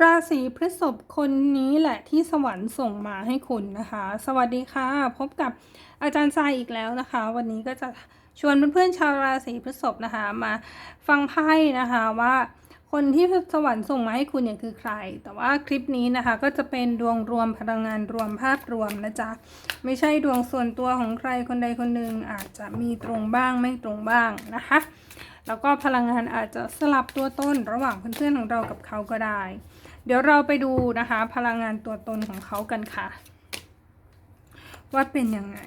ราศีพฤษภคนนี้แหละที่สวรรค์ส่งมาให้คุณนะคะ สวัสดีค่ะ พบกับอาจารย์ทรายอีกแล้วนะคะ วันนี้ก็จะชวนเพื่อนๆชาวราศีพฤษภนะคะ มาฟังไพ่นะคะว่าคนที่สวรรค์ส่งมาให้คุณเนี่ยคือใคร แต่ว่าคลิปนี้นะคะก็จะเป็นดวงรวมพลังงานรวมภาพรวมนะจ๊ะ ไม่ใช่ดวงส่วนตัวของใครคนใดคนหนึ่งอาจจะมีตรงบ้างไม่ตรงบ้างนะคะ แล้วก็พลังงานอาจจะสลับตัวต้นระหว่างเพื่อนๆของเรากับเขาก็ได้ เดี๋ยวเราไปดูนะคะ พลังงานตัวตนของเขากันค่ะ ว่าเป็นยังไง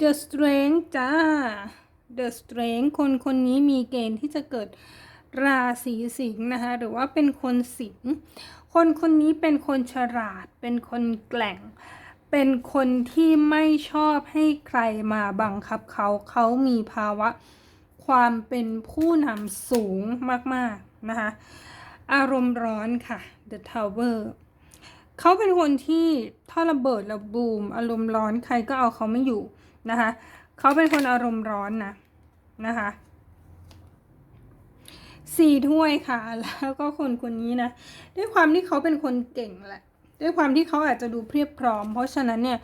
The Strength จ้า The Strength คนคนนี้มีเกณฑ์ที่จะเกิด ราศีสิงห์นะคะ หรือว่าเป็นคนสิงห์คนคนนี้เป็นคนฉลาด เป็นคนแกล่ง เป็นคนที่ไม่ชอบให้ใครมาบังคับเขา เขามีภาวะความเป็นผู้นำสูงมากๆนะคะ อารมณ์ร้อนค่ะ The Tower เขาเป็นคนที่ถ้าระเบิดระบูม อารมณ์ร้อนใครก็เอาเขาไม่อยู่นะคะ เขาเป็นคนอารมณ์ร้อนนะนะคะ สี่ถ้วยค่ะ แล้วก็คนคนนี้นะ ด้วยความที่เขาเป็นคนเก่งแหละ ด้วยความที่เขาอาจจะดูเพียบพร้อม เพราะฉะนั้นเนี่ย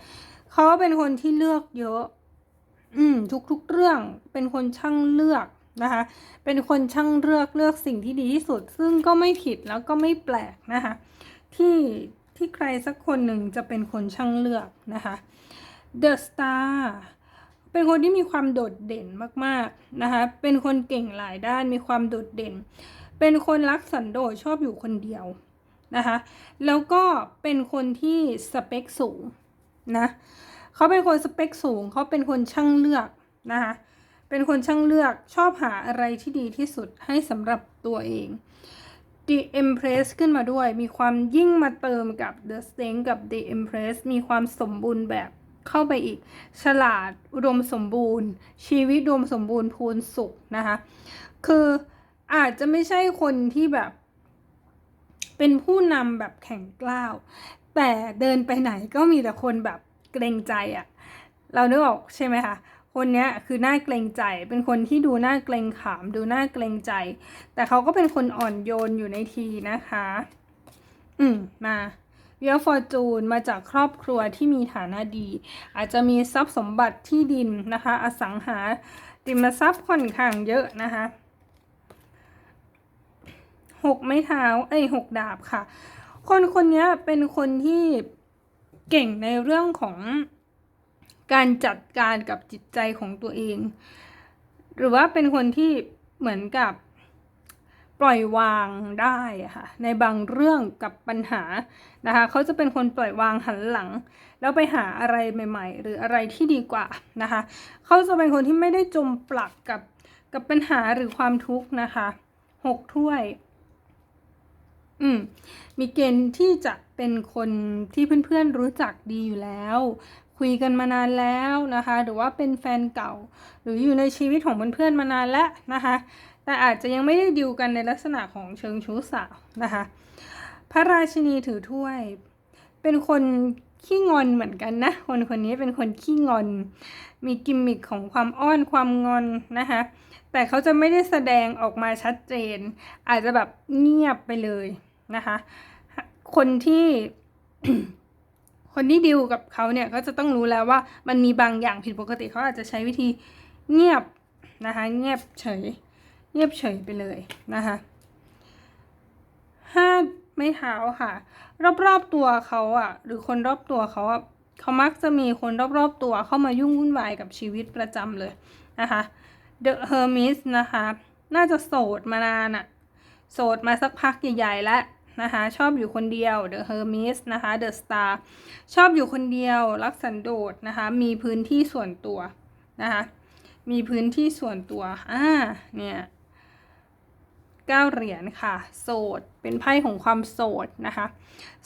เขาเป็นคนที่เลือกเยอะ อืม ทุกๆเรื่องเป็นคนช่างเลือกนะคะ เป็นคนช่างเลือกเลือกสิ่งที่ดีที่สุด ซึ่งก็ไม่ผิดแล้วก็ไม่แปลกนะคะ ที่ที่ใครสักคนหนึ่งจะเป็นคนช่างเลือกนะคะ The Star เป็นคนที่มีความโดดเด่นมากๆนะคะ เป็นคนเก่งหลายด้านมีความโดดเด่น เป็นคนรักสันโดษชอบอยู่คนเดียวนะคะ แล้วก็เป็นคนที่สเปคสูงนะเขาเป็นคนสเปคสูงเขาเป็นคนช่างเลือกนะคะเป็นคนช่างเลือกชอบหาอะไรที่ดีที่สุดให้สำหรับตัวเอง The Empress ขึ้นมาด้วยมีความยิ่งมาเติมกับ The Strength กับ The Empress มีความสมบูรณ์แบบ เข้าไปอีก ฉลาดอุดมสมบูรณ์ ชีวิตอุดมสมบูรณ์พูนสุขนะคะ คืออาจจะไม่ใช่คนที่แบบ เป็นผู้นำแบบแข็งกล้าว แต่เดินไปไหนก็มีแต่คนแบบเกรงใจอะ่ะ เรานึกออกใช่ไหมคะคนเนี้ยคือหน้าเกรงใจ เป็นคนที่ดูหน้าเกรงขาม ดูหน้าเกรงใจ แต่เขาก็เป็นคนอ่อนโยนอยู่ในทีนะคะ อืม มา เวียฟอร์จูนมาจากครอบครัวที่มีฐานะดี อาจจะมีทรัพย์สมบัติที่ดินนะคะ อสังหาริมทรัพย์ค่อนข้างเยอะนะคะหกไม้เท้าเอ้ยหกดาบค่ะ คนคนนี้เป็นคนที่เก่งในเรื่องของการจัดการกับจิตใจของตัวเอง หรือว่าเป็นคนที่เหมือนกับ ปล่อยวางได้ค่ะในบางเรื่องกับปัญหานะคะเขาจะเป็นคนปล่อยวางหันหลัง แล้วไปหาอะไรใหม่ ๆ หรืออะไรที่ดีกว่านะคะเขาจะเป็นคนที่ไม่ได้จมปลักกับกับปัญหาหรือความทุกข์นะคะหกถ้วย อืม มีเกณฑ์ที่จะเป็นคนที่เพื่อนๆรู้จักดีอยู่แล้ว คุยกันมานานแล้วนะคะ หรือว่าเป็นแฟนเก่า หรืออยู่ในชีวิตของเพื่อนๆมานานแล้วนะคะ แต่อาจจะยังไม่ได้ดิวกันในลักษณะของเชิงชู้สาวนะคะ พระราชินีถือถ้วย เป็นคนขี้งอนเหมือนกันนะ คนคนนี้เป็นคนขี้งอน มีกิมมิคของความอ้อนความงอนนะคะ แต่เขาจะไม่ได้แสดงออกมาชัดเจน อาจจะแบบเงียบไปเลยนะคะ คนที่คนที่ดิวกับเขาเนี่ยก็จะต้องรู้แล้วว่ามันมีบางอย่างผิดปกติเขาอาจจะใช้วิธีเงียบนะคะ เงียบเฉย เงียบเฉยไปเลยนะคะห้าไม่เท้าค่ะ รอบๆตัวเขาอะ หรือคนรอบตัวเขาอะเขามักจะมีคนรอบๆตัวเข้ามายุ่งวุ่นวายกับชีวิตประจำเลยนะคะ The Hermit นะคะ น่าจะโสดมานานอะโสดมาสักพักใหญ่ๆแล้วนะคะชอบอยู่คนเดียว The Hermit นะคะ The Star ชอบอยู่คนเดียว รักสันโดษนะคะ มีพื้นที่ส่วนตัวนะคะ มีพื้นที่ส่วนตัว อ่า เนี่ย เก้าเหรียญค่ะ โสด เป็นไพ่ของความโสดนะคะ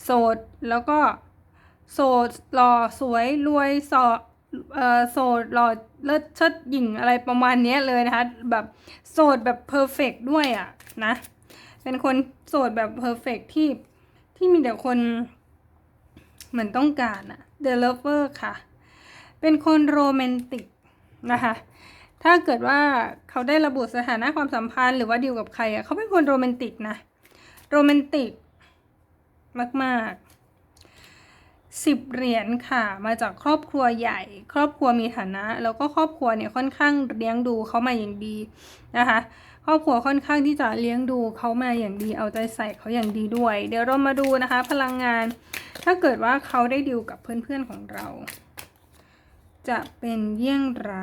โสด แล้วก็โสดหล่อสวยรวยสอเอ่อโสดหล่อเลิศเชิดหญิงอะไรประมาณนี้เลยนะคะ แบบโสดแบบเพอร์เฟกด้วยอะ่ะนะ เป็นคนโสดแบบเพอร์เฟกที่ที่มีแต่คนเหมือนต้องการอะ The Lover ค่ะ เป็นคนโรแมนติกนะคะ ถ้าเกิดว่าเขาได้ระบุสถานะความสัมพันธ์หรือว่าดีลกับใครอะเขาเป็นคนโรแมนติกนะ โรแมนติก มากๆสิบเหรียญค่ะ มาจากครอบครัวใหญ่ ครอบครัวมีฐานะ แล้วก็ครอบครัวเนี่ยค่อนข้างเลี้ยงดูเขามาอย่างดีนะคะครอบครัวค่อนข้างที่จะเลี้ยงดูเขามาอย่างดีเอาใจใส่เขาอย่างดีด้วย เดี๋ยวเรามาดูนะคะ พลังงาน ถ้าเกิดว่าเขาได้ดิวกับเพื่อนๆของเรา จะเป็นเยี่ยงไร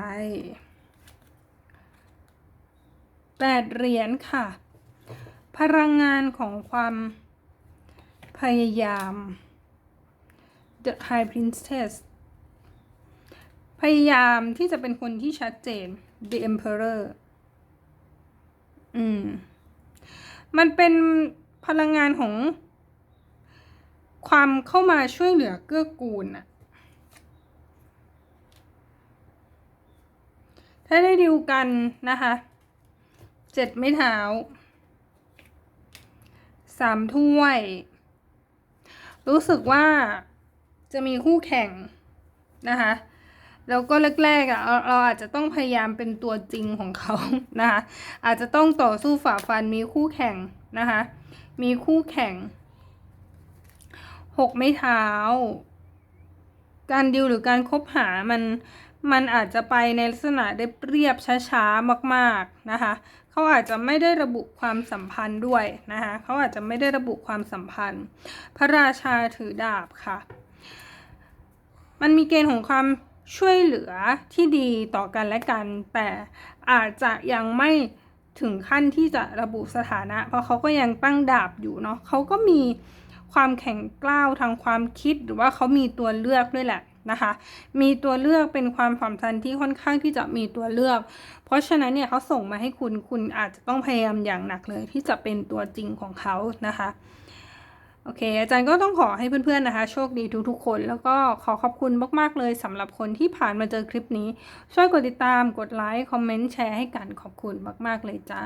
แปดเหรียญค่ะ พลังงานของความพยายาม The High Princess พยายามที่จะเป็นคนที่ชัดเจน The Emperor อืม มันเป็นพลังงานของ ความเข้ามาช่วยเหลือเกื้อกูลอะถ้าได้ดิวกันนะคะ เจ็ดไม่เท้าสามถ้วย รู้สึกว่าจะมีคู่แข่งนะคะ แล้วก็แรกๆอะเราอาจจะต้องพยายามเป็นตัวจริงของเขานะคะ อาจจะต้องต่อสู้ฝ่าฟันมีคู่แข่งนะคะ มีคู่แข่งหกไม่เท้า การดิวหรือการคบหามัน มันอาจจะไปในลักษณะเรียบช้าๆมากๆนะคะเขาอาจจะไม่ได้ระบุความสัมพันธ์ด้วยนะคะเขาอาจจะไม่ได้ระบุความสัมพันธ์ พระราชาถือดาบค่ะ มันมีเกณฑ์ของความช่วยเหลือที่ดีต่อกันและกัน แต่อาจจะยังไม่ถึงขั้นที่จะระบุสถานะ เพราะเขาก็ยังตั้งดาบอยู่เนาะเขาก็มีความแข็งกล้าวทางความคิดหรือว่าเขามีตัวเลือกด้วยแหละ นะคะ มีตัวเลือกเป็นความสัมพันธ์ที่ค่อนข้างที่จะมีตัวเลือก เพราะฉะนั้นเนี่ยเขาส่งมาให้คุณคุณอาจจะต้องพยายามอย่างหนักเลย ที่จะเป็นตัวจริงของเขานะคะโอเค อาจารย์ก็ต้องขอให้เพื่อนๆนะคะ โชคดีทุกๆคน แล้วก็ขอขอบคุณมากๆเลยสำหรับคนที่ผ่านมาเจอคลิปนี้ ช่วยกดติดตามกดไลค์ คอมเมนต์ แชร์ให้กันขอบคุณมากๆเลยจ้า